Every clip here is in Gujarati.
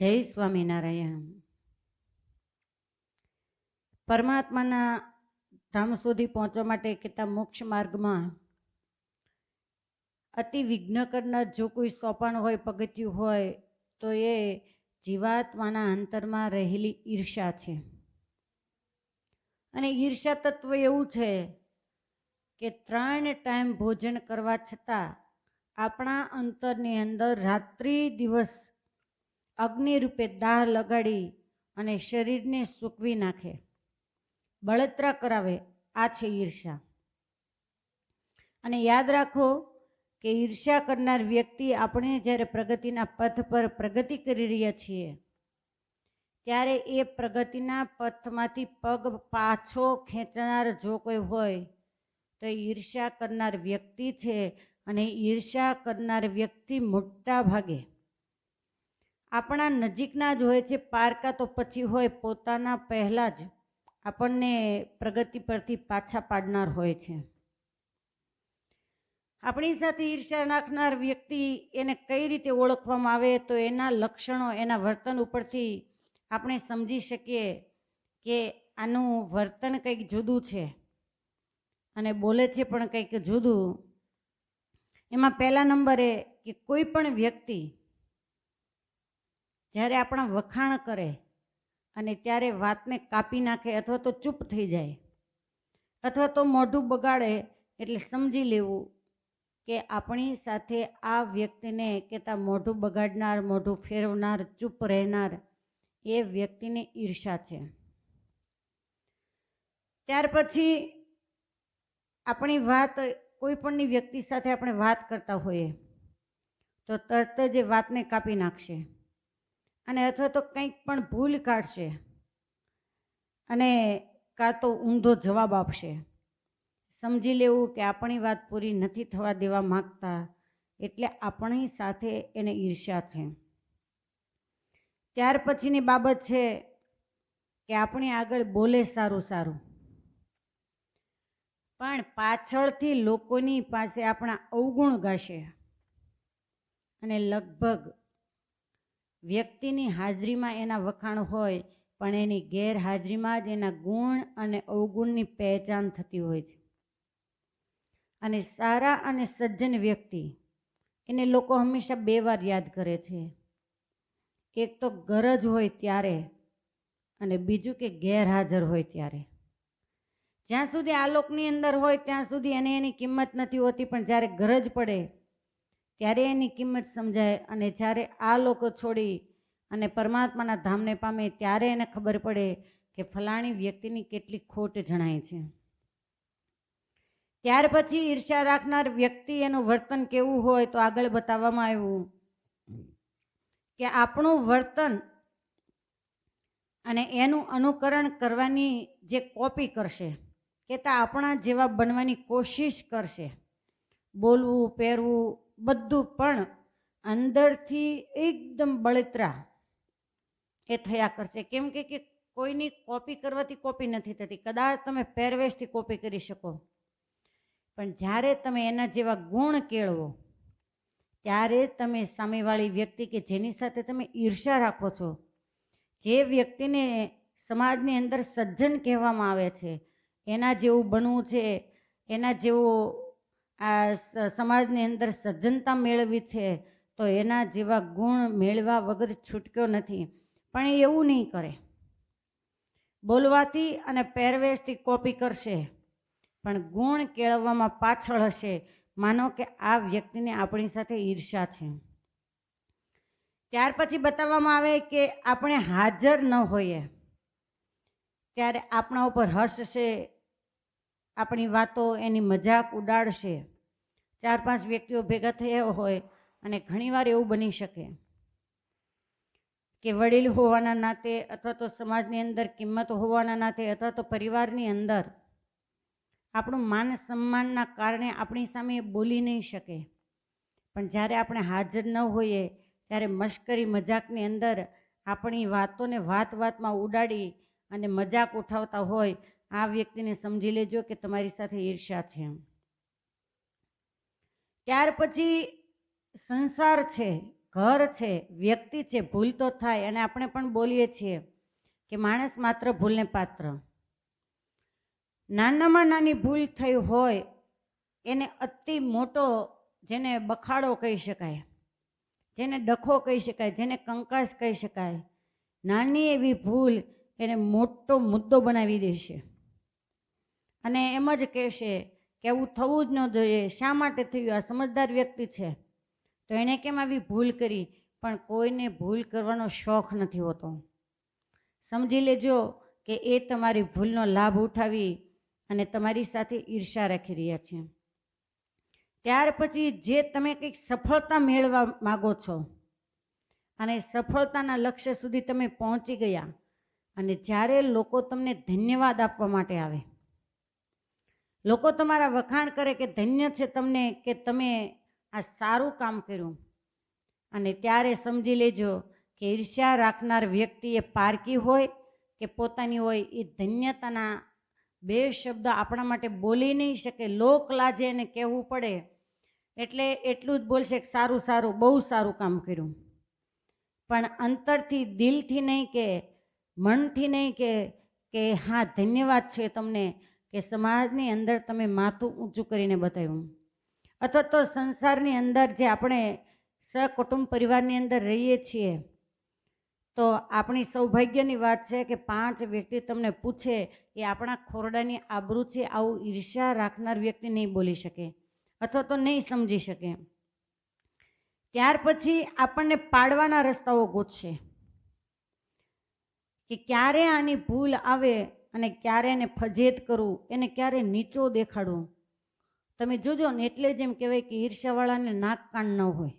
જય સ્વામિનારાયણ. પરમાત્માના ધામ સુધી પહોંચવા માટે કેતા મોક્ષ માર્ગમાં અતિ વિઘ્ન કરનાર જો કોઈ સોપાન હોય, પગથિયું હોય, તો એ જીવાત્માના અંતરમાં રહેલી ઈર્ષા છે. અને ઈર્ષા તત્વ એવું છે કે ત્રણ ટાઈમ ભોજન કરવા છતાં આપણા અંતરની અંદર રાત્રિ દિવસ અગ્નિ રૂપે દાહ લગાડી અને શરીરને સૂકવી નાખે. બળતરા કરાવે, આ છે ઈર્ષા અને યાદ રાખો કે ઈર્ષા કરનાર વ્યક્તિ આપણે જ્યારે પ્રગતિના પથ પર પ્રગતિ કરી રહ્યા છીએ, ત્યારે એ પ્રગતિના પથમાંથી પગ પાછો ખેંચનાર જો કોઈ હોય, તો એ ઈર્ષા કરનાર વ્યક્તિ છે અને ઈર્ષા કરનાર વ્યક્તિ મોટા ભાગે આપણા નજીકના જ હોય છે પારકા, તો પછી હોય પોતાના પહેલાં જ આપણને પ્રગતિ પરથી પાછા પાડનાર હોય છે. આપણી સાથે ઈર્ષ્યા નાખનાર વ્યક્તિ એને કઈ રીતે ઓળખવામાં આવે તો એના લક્ષણો, એના વર્તન ઉપરથી આપણે સમજી શકીએ કે આનું વર્તન કંઈક જુદું છે અને બોલે છે પણ કંઈક જુદું. એમાં પહેલા નંબરે કે કોઈ પણ વ્યક્તિ જ્યારે આપણા વખાણ કરે અને ત્યારે વાતને કાપી નાખે અથવા તો ચૂપ થઈ જાય અથવા તો મોઢું બગાડે એટલે સમજી લેવું કે આપણી સાથે આ વ્યક્તિને કહેતા મોઢું બગાડનાર, મોઢું ફેરવનાર, ચૂપ રહેનાર એ વ્યક્તિને ઈર્ષા છે. ત્યાર પછી આપણી વાત કોઈ પણની વ્યક્તિ સાથે આપણે વાત કરતા હોઈએ તો તરત જ એ વાતને કાપી નાખશે. અને અથવા તો કંઈક પણ ભૂલ કાઢશે અને કાં તો ઊંધો જવાબ આપશે. સમજી લેવું કે આપણી વાત પૂરી નથી થવા દેવા માગતા એટલે આપણી સાથે એને ઈર્ષ્યા છે. ત્યાર પછીની બાબત છે કે આપણી આગળ બોલે સારું સારું. પણ પાછળથી લોકોની પાસે આપણા અવગુણ ગાશે અને લગભગ વ્યક્તિની હાજરીમાં એના વખાણ હોય, પણ એની ગેરહાજરીમાં જ એના ગુણ અને અવગુણની પહેચાન થતી હોય છે. અને સારા અને સજ્જન વ્યક્તિ એને લોકો હંમેશા બે વાર યાદ કરે છે. એક તો ગરજ હોય ત્યારે અને બીજું કે ગેરહાજર હોય ત્યારે. જ્યાં સુધી આ લોકની અંદર હોય, ત્યાં સુધી એને એની કિંમત નથી હોતી, પણ જ્યારે ગરજ પડે ત્યારે એની કિંમત સમજાય અને જ્યારે આ લોકો છોડી અને પરમાત્માના ધામને પામે ત્યારે એને ખબર પડે કે ફલાણી વ્યક્તિની કેટલી ખોટ જણાય છે. ત્યાર પછી ઈર્ષ્યા રાખનાર વ્યક્તિ એનું વર્તન કેવું હોય તો આગળ બતાવવામાં આવ્યું કે આપણું વર્તન અને એનું અનુકરણ કરવાની જે કોપી કરશે કે તે આપણા જેવા બનવાની કોશિશ કરશે. બોલવું, પહેરવું બધું પણ અંદરથી એકદમ બળતરા એ થયા કરશે. કેમ કે કોઈની કોપી કરવાથી કોપી નથી થતી. કદાચ તમે પહેરવેશથી કોપી કરી શકો. પણ જ્યારે તમે એના જેવા ગુણ કેળવો, ત્યારે તમે સામેવાળી વ્યક્તિ કે જેની સાથે તમે ઈર્ષા રાખો છો, જે વ્યક્તિને સમાજની અંદર સજ્જન કહેવામાં આવે છે, એના જેવું બનવું છે, એના જેવું આ સમાજની અંદર સજ્જનતા મેળવી છે, તો એના જેવા ગુણ મેળવા વગર છૂટક્યો નથી. પણ એ એવું નહીં કરે. બોલવાથી અને પહેરવેશથી કોપી કરશે. પણ ગુણ કેળવવામાં પાછળ હશે. માનો કે આ વ્યક્તિને આપણી સાથે ઈર્ષા છે. ત્યાર પછી બતાવવામાં આવે કે આપણે હાજર ન હોઈએ. ત્યારે આપણા ઉપર હસશે, આપણી વાતો એની મજાક ઉડાડશે. ચાર પાંચ વ્યક્તિઓ ભેગા થયા હોય અને ઘણીવાર એવું બની શકે કે વડીલ હોવાના નાતે અથવા તો સમાજની અંદર કિંમત હોવાના નાતે અથવા તો પરિવારની અંદર આપણું માન સન્માનના કારણે આપણી સામે બોલી નહીં શકે. પણ જ્યારે આપણે હાજર ન હોઈએ, ત્યારે મશ્કરી મજાકની અંદર આપણી વાતોને વાત વાતમાં ઉડાડી અને મજાક ઉઠાવતા હોય, આ વ્યક્તિને સમજી લેજો કે તમારી સાથે ઈર્ષ્યા છે. ત્યાર પછી સંસાર છે, ઘર છે, વ્યક્તિ છે, ભૂલ તો થાય. અને આપણે પણ બોલીએ છીએ કે માણસ માત્ર ભૂલને પાત્ર. નાનામાં નાની ભૂલ થઈ હોય, એને અતિ મોટો જેને બખાડો કહી શકાય, જેને ડખો કહી શકાય, જેને કંકાસ કહી શકાય, નાની એવી ભૂલ એને મોટો મુદ્દો બનાવી દેશે. અને એમ જ કહેશે કે આવું થવું જ ન જોઈએ. શા માટે થયું? આ સમજદાર વ્યક્તિ છે. તો એણે કેમ આવી ભૂલ કરી? પણ કોઈને ભૂલ કરવાનો શોખ નથી હોતો. સમજી લેજો કે એ તમારી ભૂલનો લાભ ઉઠાવી અને તમારી સાથે ઈર્ષા રાખી રહ્યા છે. ત્યાર પછી જે તમે કંઈક સફળતા મેળવવા માગો છો અને સફળતાના લક્ષ્ય સુધી તમે પહોંચી ગયા અને જ્યારે લોકો તમને ધન્યવાદ આપવા માટે આવે લોકો તમારા વખાણ કરે કે ધન્ય છે તમને કે તમે આ સારું કામ કર્યું. અને ત્યારે સમજી લેજો કે ઈર્ષ્યા રાખનાર વ્યક્તિ એ પારકી હોય કે પોતાની હોય એ ધન્યતાના બે શબ્દ આપણા માટે બોલી નહીં શકે, લોક લાજે એને કહેવું પડે. એટલે એટલું જ બોલશે કે સારું સારું, બહુ સારું કામ કર્યું. પણ અંતરથી દિલથી નહીં કે મનથી નહીં કે કે હા ધન્યવાદ છે તમને કે સમાજની અંદર તમે માથું ઊંચું કરીને બતાવ્યું. અથવા તો સંસારની અંદર જે આપણે સહકુટુંબ પરિવારની અંદર રહીએ છીએ, તો આપણી સૌભાગ્યની વાત છે કે પાંચ વ્યક્તિ તમને પૂછે એ આપણા ખોરડાની આબરૂ છે, આવું ઈર્ષ્યા રાખનાર વ્યક્તિ નહીં બોલી શકે અથવા તો નહીં સમજી શકે. ત્યાર પછી આપણને પાડવાના રસ્તાઓ ગોતશે કે ક્યારે આની ભૂલ આવે અને ક્યારે એને ફજેત કરવું એને ક્યારે નીચો દેખાડવું તમે જોજો ને એટલે જ એમ કહેવાય કે ઈર્ષ્યાવાળાને નાક કાન ન હોય.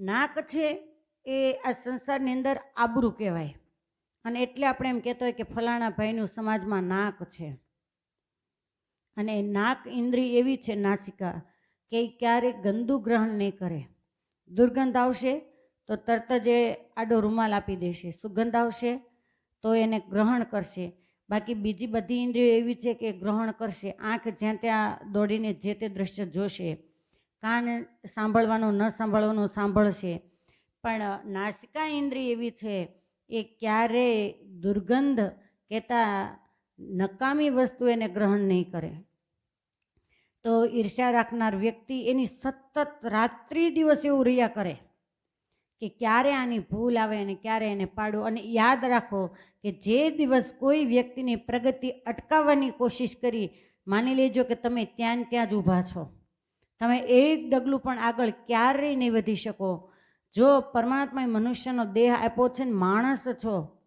નાક છે એ આ સંસારની અંદર આબરૂ કહેવાય. અને એટલે આપણે એમ કહેતો હોય કે ફલાણા ભાઈનું સમાજમાં નાક છે. અને નાક ઇન્દ્રિય એવી છે નાસિકા કે ક્યારેય ગંદુ ગ્રહણ નહીં કરે. દુર્ગંધ આવશે તો તરત જ આડો રૂમાલ આપી દેશે. સુગંધ આવશે તો એને ગ્રહણ કરશે. બાકી બીજી બધી ઇન્દ્રિયો એવી છે કે ગ્રહણ કરશે. આંખ જ્યાં ત્યાં દોડીને જે તે દ્રશ્ય જોશે, કાન સાંભળવાનું, ન સાંભળવાનું સાંભળશે. પણ નાસિકા ઇન્દ્રિય એવી છે એ ક્યારેય દુર્ગંધ કહેતા નકામી વસ્તુ એને ગ્રહણ નહીં કરે. તો ઈર્ષ્યા રાખનાર વ્યક્તિ એની સતત રાત્રિ દિવસ એવું રહ્યા કરે. કે ક્યારે આની ભૂલ આવે અને ક્યારે એને પાડો અને યાદ રાખો કે જે દિવસ કોઈ વ્યક્તિની પ્રગતિ અટકાવવાની કોશિશ કરી, માની લેજો કે તમે ત્યાં ત્યાં જ ઊભા છો. તમે એક ડગલું પણ આગળ ક્યારેય નહીં વધી શકો. જો પરમાત્માએ મનુષ્યનો દેહ આપ્યો છે ને માણસ છો,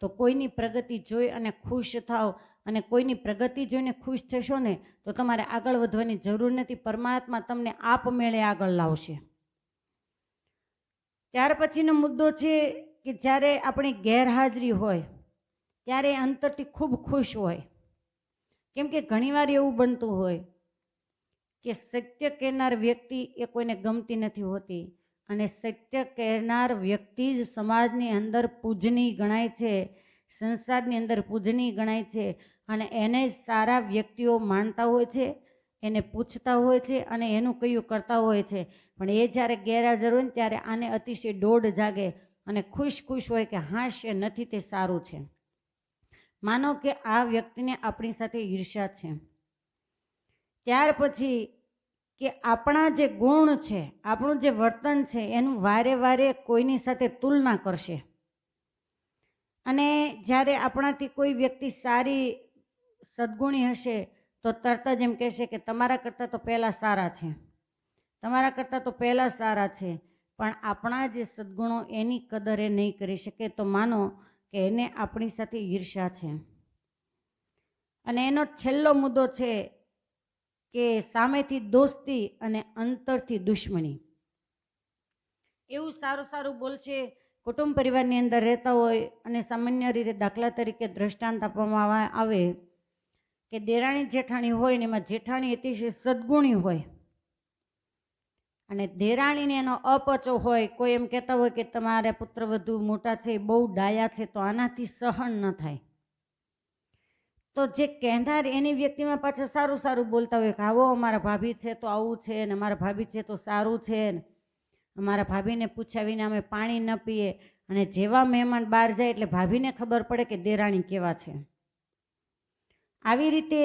તો કોઈની પ્રગતિ જોઈ અને ખુશ થાઓ. અને કોઈની પ્રગતિ જોઈને ખુશ થશો ને, તો તમારે આગળ વધવાની જરૂર નથી. પરમાત્મા તમને આપમેળે આગળ લાવશે. ત્યાર પછીનો મુદ્દો છે કે જ્યારે આપણી ગેરહાજરી હોય, ત્યારે અંતરથી ખૂબ ખુશ હોય. કેમ કે ઘણીવાર એવું બનતું હોય કે સત્ય કહેનાર વ્યક્તિ એ કોઈને ગમતી નથી હોતી અને સત્ય કહેનાર વ્યક્તિ જ સમાજની અંદર પૂજની ગણાય છે, સંસારની અંદર પૂજની ગણાય છે અને એને સારા વ્યક્તિઓ માનતા હોય છે. એને પૂછતા હોય છે અને એનું કયું કરતા હોય છે. પણ એ જ્યારે ગેરહાજર હોય ને ત્યારે આને અતિશય દોડ જાગે અને ખુશ ખુશ હોય કે હાસ્ય નથી તે સારું છે. માનો કે આ વ્યક્તિને આપણી સાથે ઈર્ષ્યા છે. ત્યાર પછી કે આપણા જે ગુણ છે, આપણું જે વર્તન છે, એનું વારે વારે કોઈની સાથે તુલના કરશે. અને જ્યારે આપણાથી કોઈ વ્યક્તિ સારી, સદગુણી હશે તો તરત જ એમ કહેશે કે તમારા કરતાં તો પહેલાં સારા છે. તમારા કરતાં તો પહેલાં સારા છે, પણ આપણા જે સદગુણો એની કદર એ નહીં કરી શકે તો માનો કે એને આપણી સાથે ઈર્ષા છે. અને એનો છેલ્લો મુદ્દો છે કે સામેથી દોસ્તી અને અંતરથી દુશ્મની. એવું સારું સારું બોલશે, કુટુંબ પરિવારની અંદર રહેતા હોય અને સામાન્ય રીતે દાખલા તરીકે દ્રષ્ટાંત આપવામાં આવે- આવે કે દેરાણી જેઠાણી હોય ને એમાં જેઠાણી અતિશય સદગુણી હોય. અને દેરાણીને એનો અપચો હોય, કોઈ એમ કહેતા હોય કે તમારે પુત્ર વધુ મોટા છે, એ બહુ ડાયા છે, તો આનાથી સહન ન થાય. તો જે કહેનાર એની વ્યક્તિમાં પાછા સારું સારું બોલતા હોય કે આવો અમારા ભાભી છે, તો આવું છે, ને અમારા ભાભી છે, તો સારું છે, ને અમારા ભાભીને પૂછ્યા વિના અમે પાણી ન પીએ. અને જેવા મહેમાન બહાર જાય એટલે ભાભીને ખબર પડે કે દેરાણી કેવા છે. આવી રીતે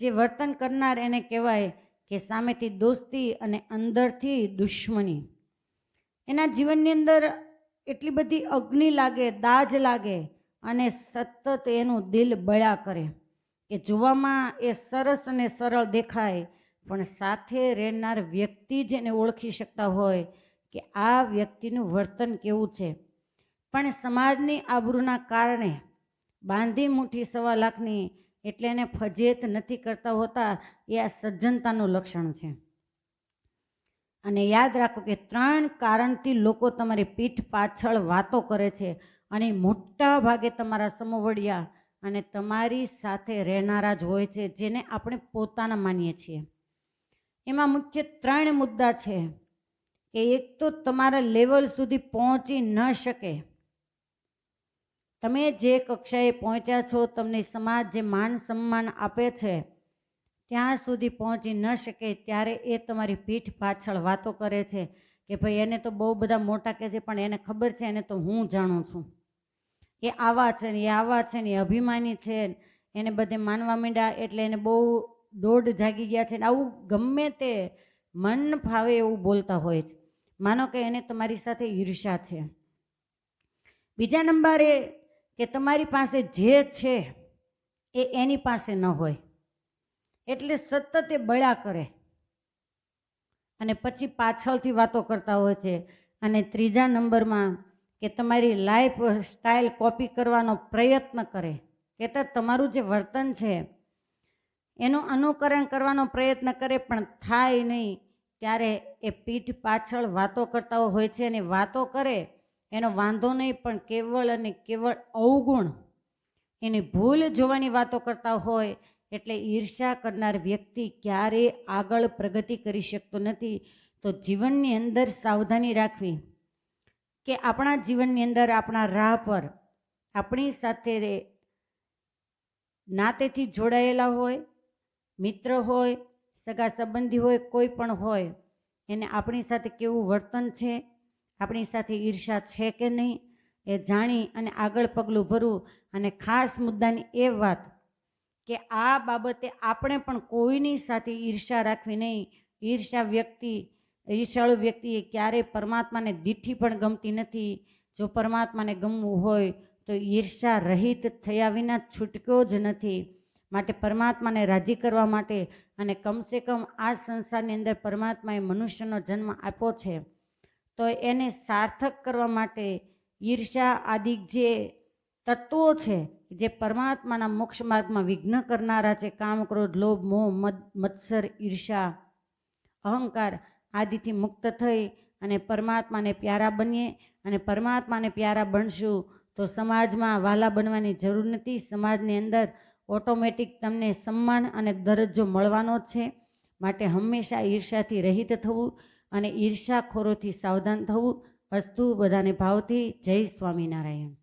જે વર્તન કરનાર એને કહેવાય કે સામેથી દોસ્તી અને અંદરથી દુશ્મની. એના જીવનની અંદર એટલી બધી અગ્નિ લાગે, દાજ લાગે અને સતત એનું દિલ બળ્યા કરે કે જોવામાં એ સરસ અને સરળ દેખાય, પણ સાથે રહેનાર વ્યક્તિ જ એને ઓળખી શકતા હોય કે આ વ્યક્તિનું વર્તન કેવું છે. પણ સમાજની આબરૂના કારણે બાંધી મુઠ્ઠી સવા લાખની એટલે એને ફજેત નથી કરતા હોતા, એ આ સજ્જનતાનું લક્ષણ છે. અને યાદ રાખો કે ત્રણ કારણથી લોકો તમારી પીઠ પાછળ વાતો કરે છે અને મોટા ભાગે તમારા સમોવડિયા અને તમારી સાથે રહેનારા જ હોય છે, જેને આપણે પોતાના માનીએ છીએ. એમાં મુખ્ય ત્રણ મુદ્દા છે કે એક તો તમારા લેવલ સુધી પહોંચી ન શકે. તમે જે કક્ષાએ પહોંચ્યા છો, તમને સમાજ, જે માન સન્માન આપે છે, ત્યાં સુધી પહોંચી ન શકે ત્યારે એ તમારી પીઠ પાછળ વાતો કરે છે કે ભાઈ એને તો બહુ બધા મોટા કહે છે, પણ એને ખબર છે, એને તો હું જાણું છું. એ આવા છે ને, એ આવા છે ને, એ અભિમાની છે એને બધે માનવા માંડ્યા એટલે એને બહુ દોઢ જાગી ગયા છે ને, આવું ગમે તે મન ફાવે એવું બોલતા હોય છે. માનો કે એને તમારી સાથે ઈર્ષા છે. બીજા નંબરે કે તમારી પાસે જે છે એ એની પાસે ન હોય. એટલે સતત એ બળ્યા કરે. અને પછી પાછળથી વાતો કરતા હોય છે. અને ત્રીજા નંબરમાં કે તમારી લાઈફ સ્ટાઇલ કોપી કરવાનો પ્રયત્ન કરે. કે તમારું જે વર્તન છે, એનું અનુકરણ કરવાનો પ્રયત્ન કરે, પણ થાય નહીં. ત્યારે એ પીઠ પાછળ વાતો કરતા હોય છે અને વાતો કરે એનો વાંધો નહીં, પણ કેવળ અને કેવળ અવગુણ. એની ભૂલ જોવાની વાતો કરતા હોય, એટલે ઈર્ષા કરનાર વ્યક્તિ ક્યારેય આગળ પ્રગતિ કરી શકતો નથી. તો જીવનની અંદર સાવધાની રાખવી કે આપણા જીવનની અંદર આપણા રાહ પર આપણી સાથે નાતેથી જોડાયેલા હોય, મિત્ર હોય, સગા સંબંધી હોય, કોઈ પણ હોય, એને આપણી સાથે કેવું વર્તન છે આપણી સાથે ઈર્ષા છે કે નહીં એ જાણી અને આગળ પગલું ભરવું. અને ખાસ મુદ્દાની એ વાત કે આ બાબતે આપણે પણ કોઈની સાથે ઈર્ષા રાખવી નહીં. ઈર્ષા વ્યક્તિ, ઈર્ષાળુ વ્યક્તિએ ક્યારેય પરમાત્માને દીઠી પણ ગમતી નથી. જો પરમાત્માને ગમવું હોય તો ઈર્ષા રહિત થયા વિના છૂટકો જ નથી. માટે પરમાત્માને રાજી કરવા માટે અને કમસે કમ આ સંસારની અંદર પરમાત્માએ મનુષ્યનો જન્મ આપ્યો છે. તો એને સાર્થક કરવા માટે ઈર્ષા આદિ જે તત્વો છે, જે પરમાત્માના મોક્ષ માર્ગમાં વિઘ્ન કરનારા છે, કામ, ક્રોધ, લોભ, મોહ, મદ, મત્સર ઈર્ષા અહંકાર આદિથી મુક્ત થઈ અને પરમાત્માને પ્યારા બનીએ અને પરમાત્માને પ્યારા બનશું, તો સમાજમાં વાલા બનવાની જરૂર નથી. સમાજની અંદર ઓટોમેટિક તમને સન્માન અને દરજ્જો મળવાનો છે. માટે હંમેશા ઈર્ષાથી રહિત થવું અને ઈર્ષાખોરોથી સાવધાન થવું અસ્તુ બધાને ભાવથી જય સ્વામિનારાયણ.